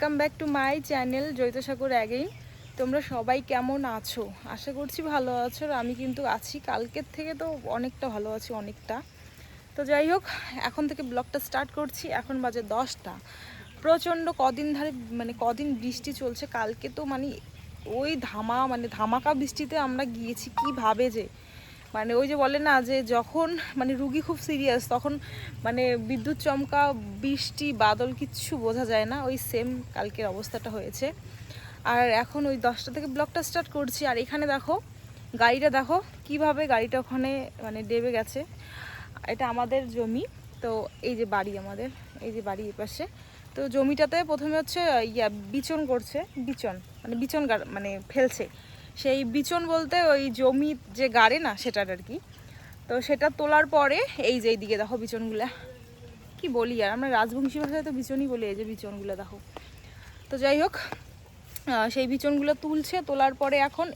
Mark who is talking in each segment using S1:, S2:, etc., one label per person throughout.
S1: Welcome back to my channel জৈতসাগর again তোমরা সবাই কেমন আছো? আশা করছি ভালো আছো আমি কিন্তু আছি। কালকের থেকে তো অনেকটা ভালো আছি, অনেকটা। তো যাই হোক, এখন থেকে ব্লগটা স্টার্ট করছি। এখন বাজে দশটা। প্রচণ্ড কদিন ধরে মানে কদিন বৃষ্টি চলছে। কালকে তো মানে ওই ধামা মানে ধামাকা বৃষ্টিতে আমরা গিয়েছি। কীভাবে যে মানে ওই যে বলে না যে যখন মানে রুগী খুব সিরিয়াস তখন মানে বিদ্যুৎ চমকা, বৃষ্টি, বাদল কিচ্ছু বোঝা যায় না। ওই সেম কালকের অবস্থাটা হয়েছে। আর এখন ওই দশটা থেকে ব্লগটা স্টার্ট করছি। আর এখানে দেখো, গাড়িটা দেখো, কীভাবে গাড়িটা ওখানে মানে ডেবে গেছে। এটা আমাদের জমি। তো এই যে বাড়ি আমাদের, এই যে বাড়ি এপাশে তো জমিটাতে প্রথমে হচ্ছে, ইয়া, বিচন করছে, বিচন মানে বিচন মানে ফেলছে। সেই বিচন বলতে ওই জমি যে গাড়ে না, সেটার আর কি। তো সেটা তোলার পরে এই যে এইদিকে দেখো বিচনগুলা। কি বলি আর, আমরা রাজবংশী ভাষায় তো বিচনই বলি, এই যে বিচনগুলো দেখো। তো যাই হোক সেই বিচনগুলো তুলছে, তোলার পরে এখন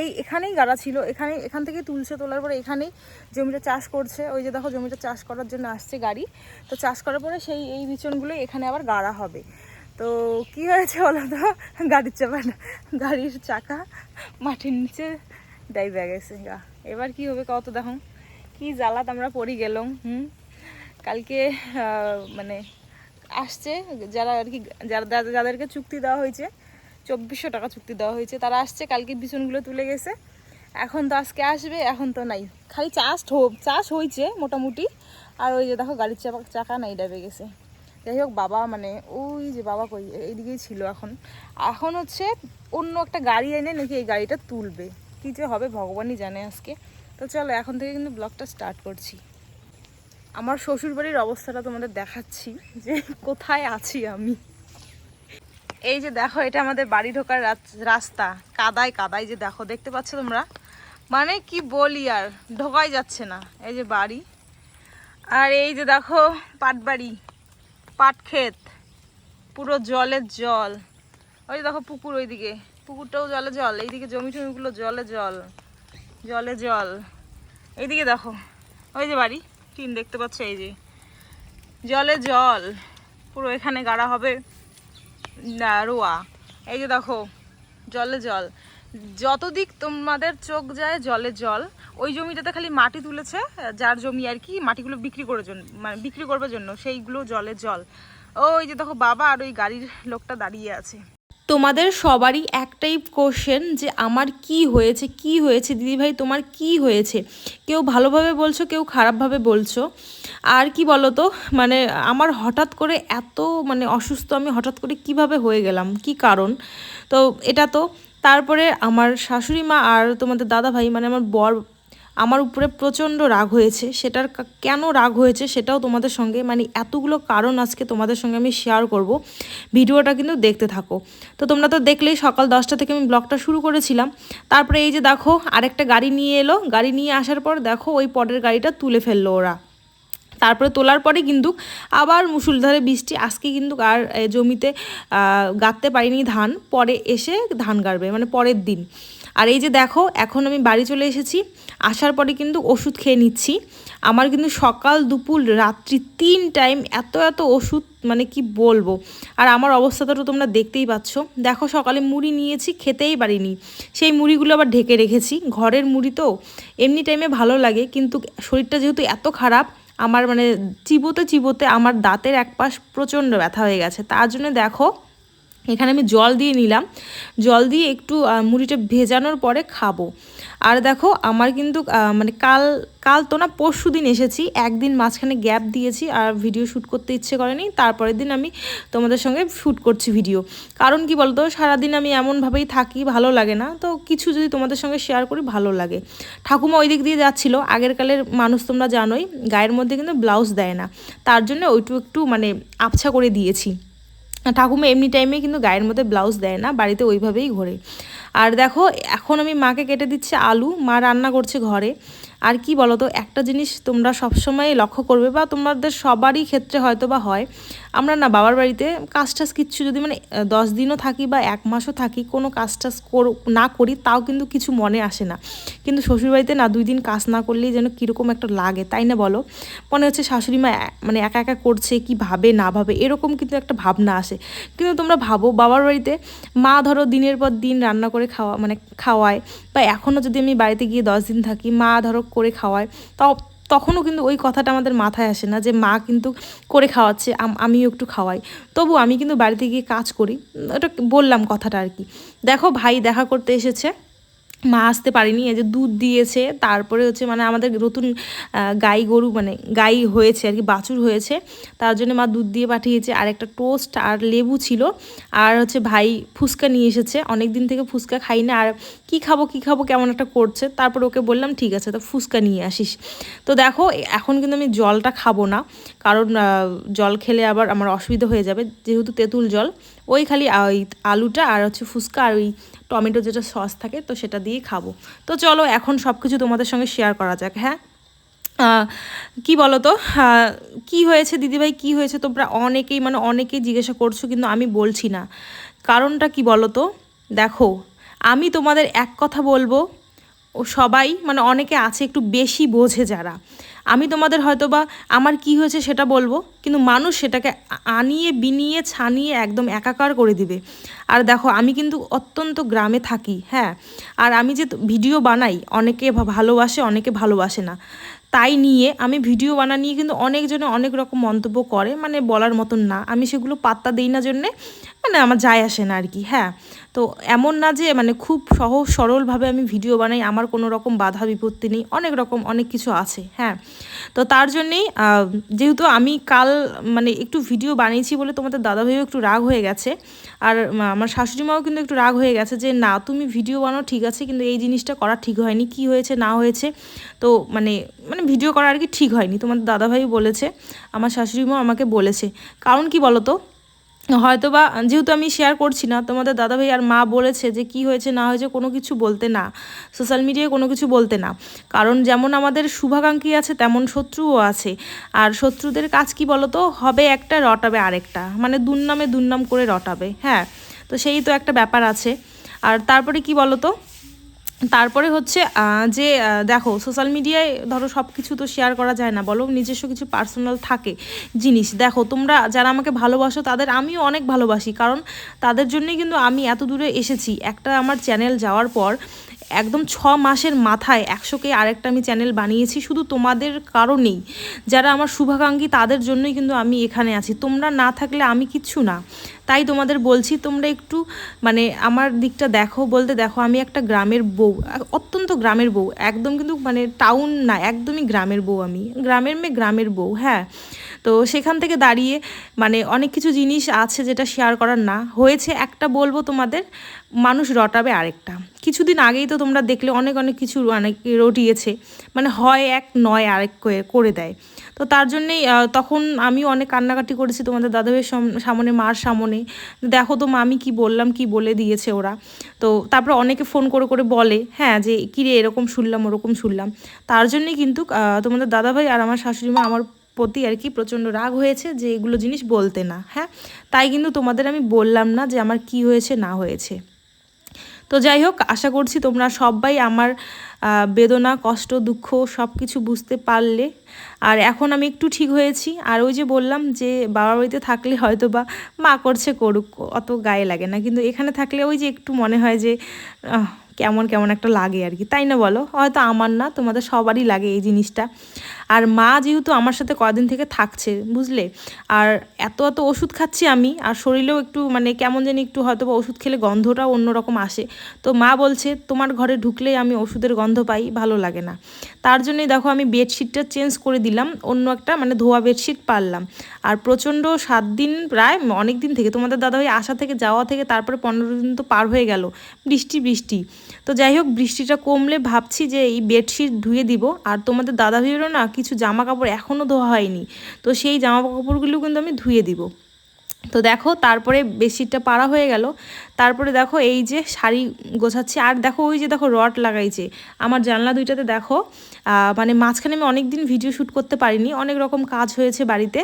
S1: এই এখানেই গাড়া ছিল এখানে এখান থেকে তুলছে, তোলার পরে এখানেই জমিটা চাষ করছে। ওই যে দেখো জমিটা চাষ করার জন্য আসছে গাড়ি। তো চাষ করার পরে সেই, এই বিচনগুলো এখানে আবার গাড়া হবে। তো কি হয়েছে বলো তো? গাড়ির চাপা গাড়ির চাকা মাটির নিচে ডাইবে গেছে গা। এবার কি হবে কত দেখো। কি জ্বালাত আমরা পড়ি গেলাম, হুম? কালকে মানে আসছে, যারা আর কি, যারা যাদেরকে চুক্তি দেওয়া হয়েছে, চব্বিশশো টাকা চুক্তি দেওয়া হয়েছে, তারা আসছে, কালকে বিছনগুলো তুলে গেছে। এখন তো আজকে আসবে, এখন তো নাই। খালি চাষ চাষ হয়েছে মোটামুটি, আর ওই যে দেখো গাড়ির চাপা, চাকা নাই, ডাবে গেছে। যাই হোক, বাবা মানে ওই যে বাবা কই এইদিকেই ছিল এখন। এখন হচ্ছে অন্য একটা গাড়ি এনে নাকি এই গাড়িটা তুলবে। কী যে হবে, ভগবানই জানে আজকে। তো চলো, এখন থেকে কিন্তু ব্লগটা স্টার্ট করছি। আমার শ্বশুর বাড়ির অবস্থাটা তোমাদের দেখাচ্ছি, যে কোথায় আছি আমি। এই যে দেখো, এটা আমাদের বাড়ি ঢোকার রাস্তা। কাদায় কাদায় যে দেখো, দেখতে পাচ্ছ তোমরা? মানে কি বলি আর, ঢোকাই যাচ্ছে না। এই যে বাড়ি। আর এই যে দেখো পাট বাড়ি পাট ক্ষেত, পুরো জলের জল। ওই দেখো পুকুর ওইদিকে, পুকুরটাও জলে জল, এইদিকে জমি টমিগুলো জলে জল জলে জল। এইদিকে দেখো, ওই যে বাড়ি, টিন দেখতে পাচ্ছ এই যে। জলে জল, পুরো এখানে গাড়া হবে রোয়া। এই যে দেখো, জলে জল। যত দিক তোমাদের চোখ যায়, জলে জল। ওই জমিটাতে খালি মাটি তুলেছে, যার জমি আর কি মাটিগুলো বিক্রি করার জন্য মানে বিক্রি করবার জন্য, সেইগুলো জলে জল। ওই যে দেখো বাবা আর ওই গাড়ির লোকটা দাঁড়িয়ে আছে।
S2: তোমাদের সবারই একটাই কোশ্চেন যে আমার কি হয়েছে কি হয়েছে? দিদিভাই, তোমার কি হয়েছে? কেউ ভালোভাবে বলছো, কেউ খারাপভাবে বলছো? আর কি বলো তো মানে আমার হঠাৎ করে এত মানে অসুস্থ, আমি হঠাৎ করে কীভাবে হয়ে গেলাম? কি কারণ? তো এটা তো, তারপরে আমার শাশুড়ি মা আর তোমাদের দাদা ভাই মানে আমার বর আমার উপরে প্রচণ্ড রাগ হয়েছে। সেটার কেন রাগ হয়েছে সেটাও তোমাদের সঙ্গে মানে এতগুলো কারণ আজকে তোমাদের সঙ্গে আমি শেয়ার করব। ভিডিওটা কিন্তু দেখতে থাকো। তো তোমরা তো দেখলেই সকাল দশটা থেকে আমি ব্লগটা শুরু করেছিলাম। তারপরে এই যে দেখো, আরেকটা গাড়ি নিয়ে এলো। গাড়ি নিয়ে আসার পর দেখো ওই পরের গাড়িটা তুলে ফেলল ওরা। তারপরে তোলার পরে কিন্তু আবার মুসুলধারে বৃষ্টি। আজকে কিন্তু আর জমিতে গাঁথতে পারিনি ধান। পরে এসে ধান গাড়বে মানে পরের দিন। আর এই যে দেখো, এখন আমি বাড়ি চলে এসেছি। আসার পরে কিন্তু ওষুধ খেয়ে নিচ্ছি। আমার কিন্তু সকাল, দুপুর, রাত্রি তিন টাইম এত এত ওষুধ মানে কি বলব? আর আমার অবস্থাটা তো তোমরা দেখতেই পাচ্ছ। দেখো সকালে মুড়ি নিয়েছি, খেতেই পারিনি। সেই মুড়িগুলো আবার ঢেকে রেখেছি। ঘরের মুড়ি তো এমনি টাইমে ভালো লাগে, কিন্তু শরীরটা যেহেতু এত খারাপ, আমার মানে চিবোতে চিবোতে আমার দাঁতের এক পাশ প্রচণ্ড ব্যথা হয়ে গেছে। তার জন্য দেখো এখানে আমি জল দিয়ে নিলাম। জল দিয়ে একটু মুড়িটা ভেজানোর পরে খাব। আর দেখো, আমার কিন্তু মানে কাল কাল তো না, পরশু দিন এসেছি। একদিন মাঝখানে গ্যাপ দিয়েছি আর ভিডিও শ্যুট করতে ইচ্ছে করেনি। তারপরের দিন আমি তোমাদের সঙ্গে শ্যুট করছি ভিডিও। কারণ কি বলতো, সারাদিন আমি এমনভাবেই থাকি, ভালো লাগে না। তো কিছু যদি তোমাদের সঙ্গে শেয়ার করি, ভালো লাগে। ঠাকুমা ওই দিক দিয়ে যাচ্ছিল। আগের কালের মানুষ তোমরা জানোই, গায়ের মধ্যে কিন্তু ব্লাউজ দেয় না। তার জন্য ওইটু একটু মানে আবছা করে দিয়েছি। ঠাকুমা এমনি টাইমে কিন্তু গায়ের মধ্যে ব্লাউজ দেয় না, বাড়িতে ওইভাবেই ঘোরে।
S1: আর দেখো, এখন আমি মাকে কেটে দিচ্ছি আলু। মা রান্না করছে ঘরে। আর কি বলো তো একটা জিনিস তোমরা সবসময় লক্ষ্য করবে বা তোমাদের সবারই ক্ষেত্রে হয়তো বা হয়। আমরা না বাবার বাড়িতে কাজ টাজ কিচ্ছু যদি মানে দশ দিনও থাকি বা এক মাসও থাকি, কোনো কাজ টাজ না করি, তাও কিন্তু কিছু মনে আসে না। কিন্তু শ্বশুরবাড়িতে না দুই দিন কাজ না করলেই যেন কীরকম একটা লাগে, তাই না বলো? মনে হচ্ছে শাশুড়ি মা মানে একা একা করছে, কি ভাবে, না ভাবে, এরকম কিন্তু একটা ভাবনা আসে। কিন্তু তোমরা ভাবো, বাবার বাড়িতে মা ধরো দিনের পর দিন রান্না করে খাওয়া মানে খাওয়ায়, বা এখনও যদি আমি বাড়িতে গিয়ে দশ দিন থাকি, মা ধরো করে খাওয়ায়। তাও তখনও কিন্তু ওই কথাটা আমাদের মাথায় আসে না যে মা কিন্তু করে খাওয়াচ্ছে, আম- আমিও একটু খাওয়াই। তবু আমি কিন্তু বাড়িতে গিয়ে কাজ করি। ওটা বললাম কথাটা আর কি। দেখো ভাই দেখা করতে এসেছে। মা আসতে পারিনি, এই যে দুধ দিয়েছে, তারপরে হচ্ছে মানে আমাদের নতুন গাই গরু মানে গাই হয়েছে আর কি, বাছুর হয়েছে, তার জন্য মা দুধ দিয়ে পাঠিয়েছে। আর একটা টোস্ট আর লেবু ছিল, আর হচ্ছে ভাই ফুচকা নিয়ে এসেছে অনেক দিন থেকে ফুচকা খাই না আর কি খাব কি খাব, কেমন একটা করছে, তারপর ওকে বললাম, ঠিক আছে, তো ফুচকা নিয়ে আসিস। তো দেখো, এখন কিন্তু আমি জলটা খাব না, কারণ জল খেলে আবার আমার অসুবিধা হয়ে যাবে, যেহেতু তেঁতুল জল ওই খালি ওই আলুটা আর হচ্ছে ফুচকা আর ওই টমেটো যেটা সস থাকে, তো সেটা দিয়ে খাব। তো চলো, এখন সব কিছু তোমাদের সঙ্গে শেয়ার করা যাক হ্যাঁ? কি বলো তো কি হয়েছে দিদিভাই? কি হয়েছে? তোমরা অনেকেই মানে অনেকেই জিজ্ঞাসা করছ, কিন্তু আমি বলছি না। কারণটা কি বলো তো দেখো, আমি তোমাদের এক কথা বলব, ও সবাই মানে অনেকে আছে একটু বেশি বোঝে যারা। আমি তোমাদের হয়তো বা আমার কি হয়েছে সেটা বলব, কিন্তু মানুষ সেটাকে আনিয়ে, বিনিয়ে, ছানিয়ে একদম একাকার করে দিবে। আর দেখো, আমি কিন্তু অত্যন্ত গ্রামে থাকি হ্যাঁ? আর আমি যে ভিডিও বানাই, অনেকে ভালোবাসে অনেকে ভালোবাসে না। তাই নিয়ে আমি ভিডিও বানা নিয়ে কিন্তু অনেকজনে অনেক রকম মন্তব্য করে মানে বলার মতন না। আমি সেগুলো পাত্তা দিই না জন্যে। মানে আমার যায় আসে না আর কি হ্যাঁ। তো এমন না যে মানে খুব সহজ সরলভাবে আমি ভিডিও বানাই, আমার কোনো রকম বাধা বিপত্তি নেই, অনেক রকম অনেক কিছু আছে হ্যাঁ। তো তার জন্যেই যেহেতু আমি কাল মানে একটু ভিডিও বানিয়েছি বলে তোমাদের দাদাভাইও একটু রাগ হয়ে গেছে, আর আমার শাশুড়ি মাও কিন্তু একটু রাগ হয়ে গেছে যে, না, তুমি ভিডিও বানাও, ঠিক আছে, কিন্তু এই জিনিসটা করা ঠিক হয়নি, কি হয়েছে, না হয়েছে? তো মানে মানে ভিডিও করা আর কি ঠিক হয়নি, তোমাদের দাদাভাই বলেছে, আমার শাশুড়ি মাও আমাকে বলেছে। কারণ কি বলো তো হয়তো বা যেহেতু আমি শেয়ার করছি না, তোমাদের দাদাভাই আর মা বলেছে যে কি হয়েছে না হয়েছে কোনো কিছু বলতে না সোশ্যাল মিডিয়ায় কোনো কিছু বলতে না। কারণ যেমন আমাদের শুভাকাঙ্ক্ষী আছে, তেমন শত্রুও আছে। আর শত্রুদের কাজ কি বলতো? হবে একটা, রটাবে আরেকটা। মানে দুর্নামে দুর্নাম করে রটাবে হ্যাঁ? তো সেই তো একটা ব্যাপার আছে। আর তারপরে কি বলতো? তারপরে হচ্ছে যে দেখো সোশ্যাল মিডিয়ায় ধরো সব কিছু তো শেয়ার করা যায় না, বলো নিজস্ব কিছু পার্সোনাল থাকে জিনিস। দেখো, তোমরা যারা আমাকে ভালোবাসো, তাদের আমিও অনেক ভালোবাসি, কারণ তাদের জন্যই কিন্তু আমি এত দূরে এসেছি। একটা আমার চ্যানেল যাওয়ার পর একদম ছ মাসের মাথায় একশোকে আরেকটা আমি চ্যানেল বানিয়েছি, শুধু তোমাদের কারণেই। যারা আমার শুভাকাঙ্ক্ষী, তাদের জন্যই কিন্তু আমি এখানে আছি। তোমরা না থাকলে আমি কিচ্ছু না। তাই তোমাদের বলছি, তোমরা একটু মানে আমার দিকটা দেখো, বলতে দেখো, আমি একটা গ্রামের বউ, অত্যন্ত গ্রামের বউ। একদম কিন্তু মানে টাউন না, একদমই গ্রামের বউ আমি। গ্রামের মেয়ে, গ্রামের বউ হ্যাঁ। তো সেখান থেকে দাঁড়িয়ে মানে অনেক কিছু জিনিস আছে যেটা শেয়ার করার না। হয়েছে একটা বলব তোমাদের, মানুষ রটাবে আরেকটা। কিছুদিন আগেই তো তোমরা দেখলে অনেক অনেক কিছু অনেক রটিয়েছে। মানে হয় এক, নয় আরেক করে- দেয়। তো তার জন্যেই তখন আমিও অনেক কান্নাকাটি করেছি তোমাদের দাদাভাইয়ের সাম- সামনে, মার সামনে। দেখো তো মা আমি কি বললাম, কি বলে দিয়েছে ওরা। তো তারপরে অনেকে ফোন করে করে বলে হ্যাঁ যে কিরে এরকম শুনলাম, ওরকম শুনলাম। তার জন্যই কিন্তু তোমাদের দাদাভাই আর আমার শাশুড়ি মা আমার প্রতি আর কি প্রচণ্ড রাগ হয়েছে যে এগুলো জিনিস বলতে না হ্যাঁ? তাই কিন্তু তোমাদের আমি বললাম না যে আমার কি হয়েছে, না হয়েছে। তো যাই হোক, আশা করছি তোমরা সবাই আমার বেদনা, কষ্ট, দুঃখ সব কিছু বুঝতে পারলে। আর এখন আমি একটু ঠিক হয়েছি। আর ওই যে বললাম যে বাবার বাড়িতে থাকলে হয়তো বা মা করছে করুক, অত গায়ে লাগে না। কিন্তু এখানে থাকলে ওই যে একটু মনে হয় যে কেমন কেমন একটা লাগে আর কি। তাই না বলো? হয়তো আমার না, তোমাদের সবারই লাগে এই জিনিসটা। আর মা যেহেতু আমার সাথে কদিন থেকে থাকছে, বুঝলে? আর এত এত ওষুধ খাচ্ছি আমি, আর শরীরেও একটু মানে কেমন জানি একটু হয়তো বা ওষুধ খেলে গন্ধটাও অন্যরকম আসে। তো মা বলছে, তোমার ঘরে ঢুকলেই আমি ওষুধের গন্ধ পাই, ভালো লাগে না। তার জন্যই দেখো আমি বেডশিটটা চেঞ্জ করে দিলাম, অন্য একটা মানে ধোয়া বেডশিট পারলাম। আর প্রচণ্ড সাত দিন প্রায় অনেক দিন থেকে, তোমাদের দাদাভাই আসা থেকে যাওয়া থেকে তারপরে পনেরো দিন তো পার হয়ে গেল, বৃষ্টি বৃষ্টি। তো যাই হোক বৃষ্টিটা কমলে ভাবছি যে এই বেডশিট ধুয়ে দিব। আর তোমাদের দাদা ভাইয়েরও না কিছু জামা কাপড় এখনও ধোয়া হয়নি। তো সেই জামা কাপড়গুলো কিন্তু আমি ধুয়ে দিব। তো দেখো, তারপরে বেডশিটটা পাড়া হয়ে গেল। তারপরে দেখো, এই যে শাড়ি গোছাচ্ছি। আর দেখো, ওই যে দেখো, রড লাগাইছে। আমার জানলা দুইটাতে দেখো মানে মাঝখানে আমি অনেক দিন ভিডিও শ্যুট করতে পারিনি। অনেক রকম কাজ হয়েছে বাড়িতে।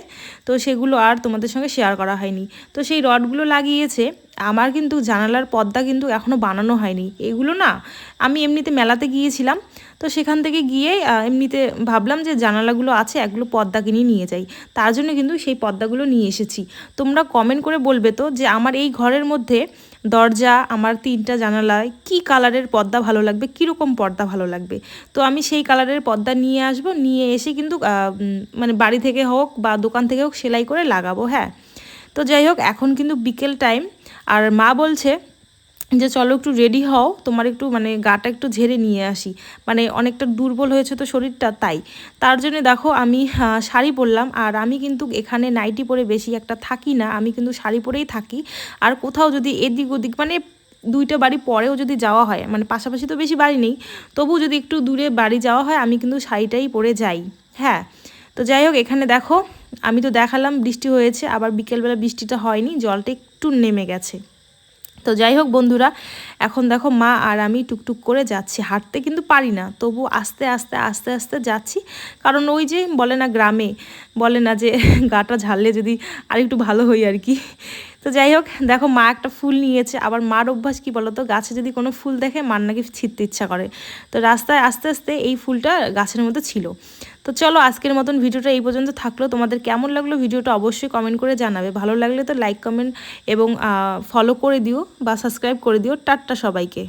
S1: তো সেগুলো আর তোমাদের সঙ্গে শেয়ার করা হয়নি। তো সেই রডগুলো লাগিয়েছে। আমার কিন্তু জানালার পর্দা কিন্তু এখনও বানানো হয়নি। এগুলো না, আমি এমনিতে মেলাতে গিয়েছিলাম, তো সেখান থেকে গিয়ে এমনিতে ভাবলাম যে জানালাগুলো আছে এগুলো পর্দা কিনে নিয়ে যাই। তার জন্য কিন্তু সেই পর্দাগুলো নিয়ে এসেছি। তোমরা কমেন্ট করে বলবে তো যে আমার এই ঘরের মধ্যে দরজা, আমার তিনটা জানালায় কি কালারের পর্দা ভালো লাগবে, কীরকম পর্দা ভালো লাগবে? তো আমি সেই কালারের পর্দা নিয়ে আসব, নিয়ে এসে কিন্তু মানে বাড়ি থেকে হোক বা দোকান থেকে হোক সেলাই করে লাগাবো হ্যাঁ। তো যাই হোক, এখন কিন্তু বিকেল টাইম আর মা বলছে যে, চলো একটু রেডি হও, তোমার একটু মানে গাটা একটু ঝেড়ে নিয়ে আসি। মানে অনেকটা দুর্বল হয়েছে তো শরীরটা, তাই। তার জন্য দেখো আমি শাড়ি পরলাম, আর আমি কিন্তু এখানে নাইটি পরে বেশি একটা থাকি না, আমি কিন্তু শাড়ি পরেই থাকি। আর কোথাও যদি এদিক ওদিক মানে দুইটা বাড়ি পরেও যদি যাওয়া হয় মানে পাশাপাশি তো বেশি বাড়ি নেই তবু যদি একটু দূরে বাড়ি যাওয়া হয়, আমি কিন্তু শাড়িটাই পরে যাই। হ্যাঁ তো যাই হোক, এখানে দেখো আমি তো দেখালাম, বৃষ্টি হয়েছে, আবার বিকেলবেলা বৃষ্টিটা হয়নি, জলটা একটু নেমে গেছে। তো যাই হোক বন্ধুরা এখন দেখো মা আর আমি টুকটুক করে যাচ্ছি, হাঁটতে কিন্তু পারি না। তবু আস্তে আস্তে আস্তে আস্তে যাচ্ছি। কারণ ওই যে বলে না গ্রামে, বলে না যে গাটা ঝাড়লে যদি আর একটু ভালো হই আর কি। তো যাই হোক, দেখো মা একটা ফুল নিয়েছে, আবার মার অভ্যাস কি বলো তো গাছে যদি কোনো ফুল দেখে মার নাকি ছিঁড়তে ইচ্ছা করে। তো রাস্তায় আস্তে আস্তে এই ফুলটা গাছের মতো ছিল। তো চলো আজকের মতন ভিডিওটা এই পর্যন্ত থাকল। তোমাদের কেমন লাগল ভিডিওটা অবশ্যই কমেন্ট করে জানাবে। ভালো লাগলে তো লাইক, কমেন্ট এবং ফলো করে দিও বা সাবস্ক্রাইব করে দিও। টাটটা সবাইকে।